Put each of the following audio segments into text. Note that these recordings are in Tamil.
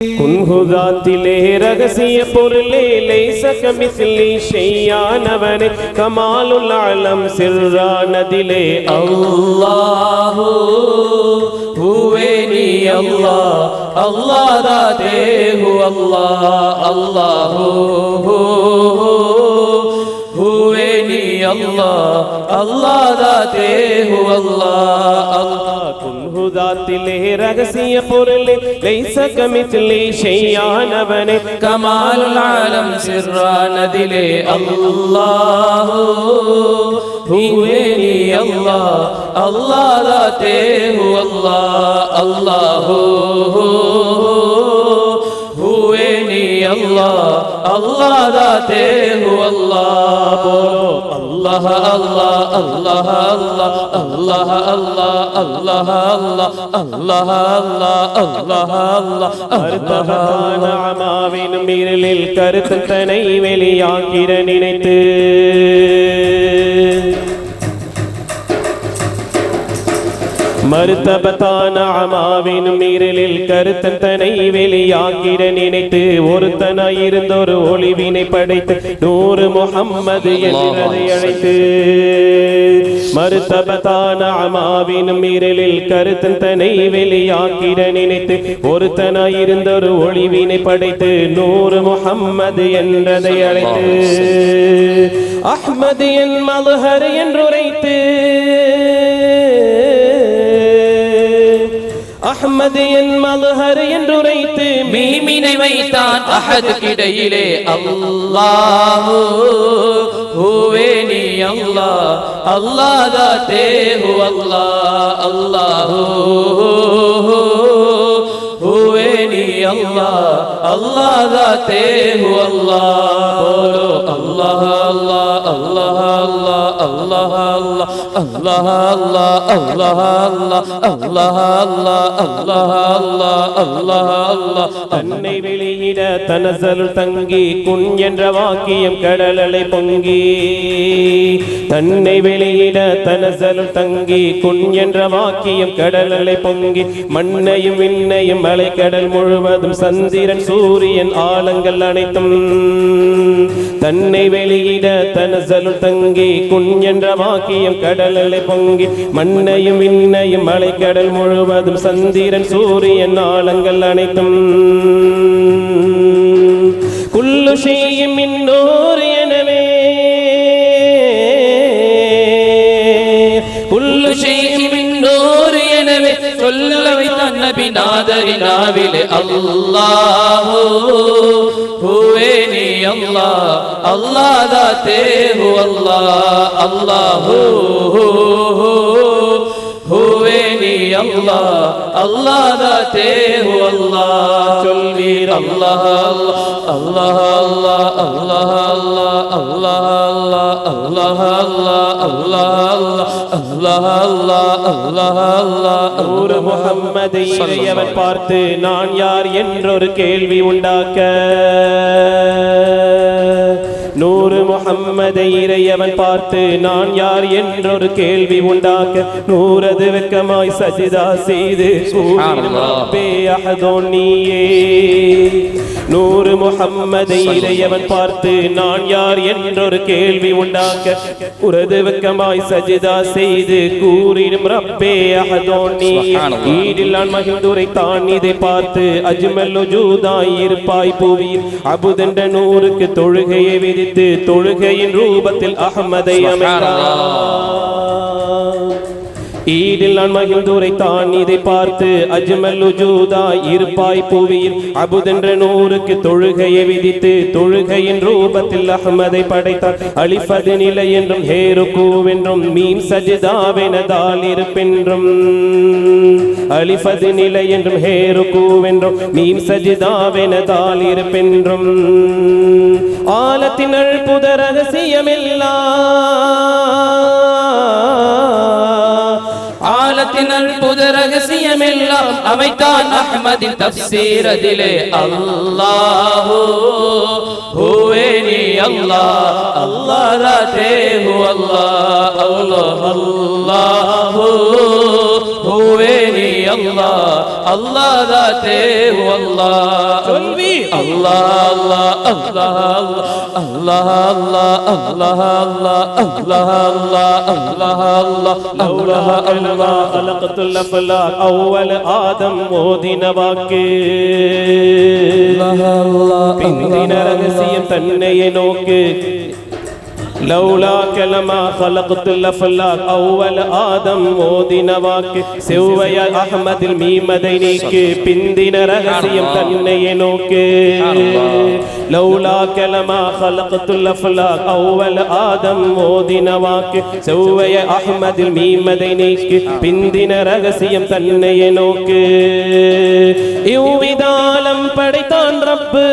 کنہو ذاتی لے رغزی پر لے لے سک مثلی شیعان ون کمال العلم سران دلے اللہ ہوئے نی اللہ اللہ داتے ہو اللہ اللہ ہوئے نی اللہ اللہ داتے ہو اللہ اللہ ذاته رأسي قرل ليس كمثلي شيئا أبني كمال العالم سران دل الله هويني الله الله ذاته هو الله الله هويني الله الله ذاته هو الله الله الله الله الله الله الله الله الله الله الله الله அற்பகான அமாவின் இருளில் கருத்து தனை வெளியாகிற நினைத்து மருத்தபத்தான அமாவின் மீறலில் கருத்தன் தனை வெளியாகிற நினைத்து ஒருத்தனாய் இருந்தொரு ஒளிவினை படைத்து நூறு முகம்மது என்றதை அழைத்து மருத்தபத்தான அமாவின் மீறலில் கருத்தன் தனை வெளியாக்கிட நினைத்து ஒருத்தனாய் இருந்தொரு ஒளிவினை படைத்து நூறு முகம்மது என்றதை அழைத்து அஹ்மது என் மல்ஹர் என்றுரைத்து அஹ்மது என் மதுஹர் என்று உரைத்து மீமினை வைத்தான் அஹது கிடையிலே அல்லாஹு ஹூவே நீ அல்லா அல்லா தாத்தே ஹு அல்லா அல்லாஹு ஹூவே நீ அல்லா அல்லா தாத்தே ஹு அல்லா அல்லாஹ் அல்லாஹ் Allah Allah Allah Allah Allah Allah Allah Allah Allah Allah அல்லாஹ் தன்னை வெளியிட தனசல் தங்கி குன் என்ற வாக்கியம் கடலலை பொங்கி தன்னை வெளியிட தனசலும் தங்கி குன் என்ற வாக்கியம் கடலலை பொங்கி மண்ணையும் விண்ணையும் மலைக்கடல் முழுவதும் சந்திரன் சூரியன் ஆழங்கள் அனைத்தும் தன்னை வெளியிட தனசலும் தங்கி குன் என்ற வாக்கியம் கடலலை பொங்கி மண்ணையும் விண்ணையும் மலைக்கடல் முழுவதும் சந்திரன் சூரியன் ஆழங்கள் அனைத்தும். குல்லு செய்யும் இன்னோர் മദരിനാവിലെ അല്ലാഹു ഹുവേ നീ അല്ലാ അല്ലാദാത്തേ ഹു അല്ലാഹു ഹുവേ നീ അല്ലാ അല്ലാദാത്തേ ഹു അല്ലാ ചൊല്ലീർ അല്ലാഹ് അല്ലാഹ് അല്ലാഹ് അല്ലാഹ് അല്ലാഹ് அல்லாஹ் அல்லாஹ் அல்லாஹ் அல்லாஹ் அல்லாஹ் அல்லாஹ் அல்லாஹ் நூறு முகம்மதை பார்த்து நான் யார்? என்றொரு கேள்வி உண்டாக்க. நூறு முகம்மதை இறையவன் பார்த்து நான் யார்? என்றொரு கேள்வி உண்டாக்க. நூறது வெக்கமாய் சஜிதா செய்து நீயே. நூறு முகம்மது இறையவன் பார்த்து நான் யார்? என்றொரு கேள்வி உண்டாக்க உரது வெக்கமாய் சஜிதா செய்து கூறிடும் ரப்பே அஹதோன் நீயே ஈடில்லான் மகிழ்ந்துரை தான் இதை பார்த்து அஜ்மல் ஜூதாய் இருப்பாய் புவியில் அபுதென்ற நூறுக்கு தொழுகையை விதித்து தொழுகையின் ரூபத்தில் அகமதை அமைத்தார் ஈடில் நான் மகிழ்ந்துரை தான் இதை பார்த்து அஜ்மல் உஜூதா இருப்பாய் புவியில் அபுதென்ற நூறுக்கு தொழுகையை விதித்து தொழுகையின் ரூபத்தில் அகமதை படைத்தார் அழிப்பது நிலை என்றும் ஹேருக்கூவென்றும் மீன் சஜிதாவெனதால் இருப்பென்றும். அழிப்பது நிலை என்றும் ஹேருக்கூவென்றும் மீன் சஜிதாவெனதால் இருப்பென்றும். ஆலத்தின் அழுப்புத ரகசியமெல்லாம் ஆலத்தின் அற்புத ரகசியமெல்லாம் அமைத்தான் அஹ்மதின் தப்சீர் அதிலே அல்லாஹு ஹுவே நீ அல்லாஹ் அல்லாஹ் தாத்தே ஹு அல்லாஹ் அல்லாஹ் அல்லாஹு ஹுவே আল্লাহ রাতে হো আল্লাহ চলবি আল্লাহ আল্লাহ আল্লাহ আল্লাহ আল্লাহ আল্লাহ আল্লাহ আল্লাহ আল্লাহ আল্লাহ আল্লাহ আল্লাহ খলকতুল আফলাক আউয়াল ആദം മോദിന വാക്ക് പിന്തിന രഹസ്യം തന്നെ നോക്ക് لولاك لما خلقت لفلاك أول آدم മോദിന വാക്ക്. സെവ്വയ അഹമ്മദിൽ മീമദൈനിക്ക് പിന്തിന രഹസ്യം തന്നെ നോക്ക്. لولاك لما خلقت الأفلاك أول آدم മോദിന വാക്ക്. സെവ്വയ അഹമ്മദിൽ മീമദൈനിക്ക് പിന്തിന രഹസ്യം തന്നെ നോക്ക്. ഇവിതാലം പടൈത്താൻ റബ്ബ്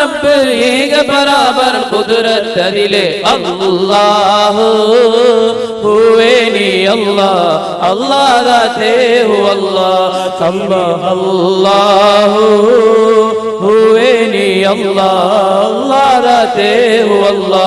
റബ്ബ് ഏക ബരാബർ കുതിരത്ത് അതിലെ അല്ലാഹു. ഹുവേനി അല്ലാ അല്ലാഹ തേഹു അല്ലാ സമ്പ അല്ലാഹു. ഹുവേനി അല്ലാ അല്ലാഹ തേഹു അല്ലാ.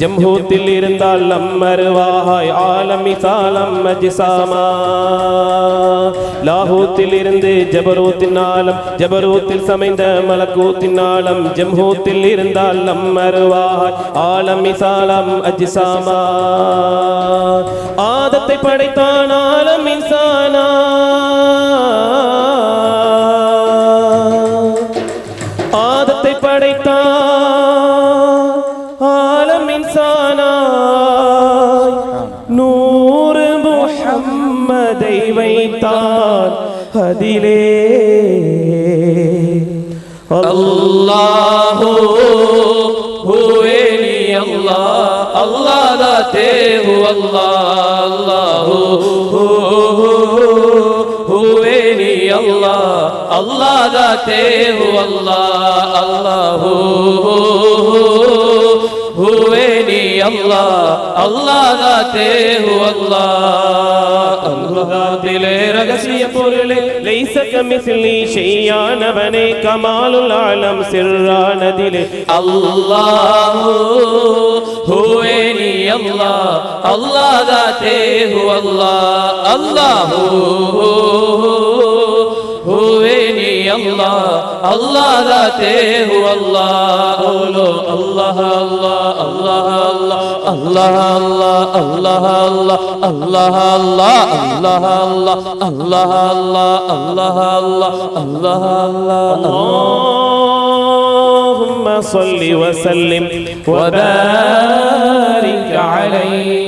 ஜம்ஹூத்தில் இருந்தால் அம்மருவாய் ஆலம் இசாலம் மஜிசாமா. லாகூத்தில் இருந்து ஜபரூத்தின் ஆலம் ஜபரூத்தில் சமைந்த மலக்கூத்தின் ஆலம் ஜம்ஹூத்தில் இருந்தால் அம்மருவாய் ஆலம் இசாலம் அஜிசாமா ஆதத்தை படைத்தான் ஆலம் இன்சானா மனதை வைத்தான் அதிலே அல்லாஹு ஹுவே நீ அல்லாஹ் அல்லாஹ் தாத்தே ஹு அல்லாஹ் அல்லாஹு ஹுவே நீ அல்லாஹ் அல்லாஹ் தாத்தே ஹு அல்லாஹ் அல்லாஹு ஹுவே அல்லாஹ் அல்லாஹ் தாத்தே ஹு அல்லாஹ் സുബഹാത്തിലെ രഹസ്യ പൊരുളെ ലൈസകമിസ്ലി ഷെയ്യാനവനെ കമാലുൽ ആലം സിറാനദിലെ അല്ലാഹു ഹുവേനി അല്ലാഹ് അല്ലാഹ് ദാതേ അല്ലാഹു ഹുവേനി അല്ലാഹ് الله ذاته هو الله قولوا الله الله الله الله الله الله الله الله الله الله الله الله الله الله الله الله اللهم صل وسلم وبارك عليه